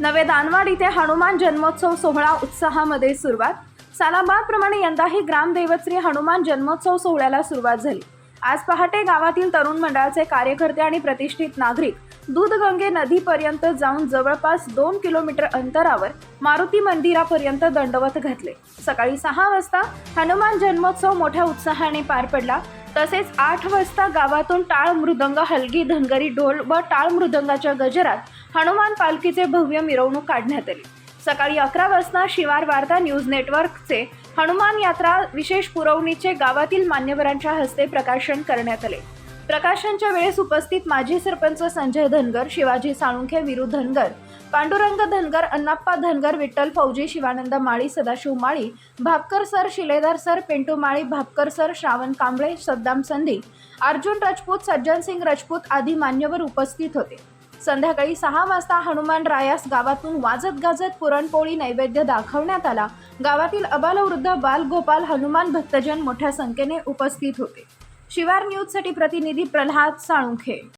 नवे दानवाड इथे हनुमान जन्मोत्सव सोहळा उत्साहामध्ये सुरुवात. सालाबादप्रमाणे यंदाही ग्रामदैवत श्री हनुमान जन्मोत्सव सोहळ्याला सुरुवात झाली. आज पहाटे गावातील तरुण मंडळाचे कार्यकर्ते आणि प्रतिष्ठित नागरिक दूधगंगे नदीपर्यंत जाऊन जवळपास दोन किलोमीटर अंतरावर मारुती मंदिरापर्यंत दंडवत घातले. सकाळी सहा वाजता हनुमान जन्मोत्सव मोठ्या उत्साहाने पार पडला. तसेच आठ वाजता गावातून टाळ मृदंग हलगी धनगरी ढोल व टाळ मृदंगाच्या गजरात हनुमान पालखीचे भव्य मिरवणूक काढण्यात आली. सकाळी अकरा वाजता शिवार वार्ता न्यूज नेटवर्कचे हनुमान यात्रा विशेष पुरवणीचे गावातील मान्यवरांच्या हस्ते प्रकाशन करण्यात आले. प्रकाशनच्या वेळेस उपस्थित माजी sarpanch Sanjay Dhangar Shivaji Salunkhe Veeru Dhangar Pandurang Dhangar Annappa Dhangar Vitthal Fauji Shivanand Mali Sadashiv Mali Bhapkar sir Shiledar sir Pintu Mali Bhapkar sir Shravan Kamble Saddam Sandhi Arjun Rajput सज्जन सिंग राजपूत आदी मान्यवर उपस्थित होते. संध्याकाळी सहा वाजता हनुमान रायास गावातून वाजत गाजत पुरणपोळी नैवेद्य दाखवण्यात आला. गावातील अबालवृद्ध बालगोपाल हनुमान भक्तजन मोठ्या संख्येने उपस्थित होते. शिवार न्यूजसाठी प्रतिनिधी प्रल्हाद साळुंखे.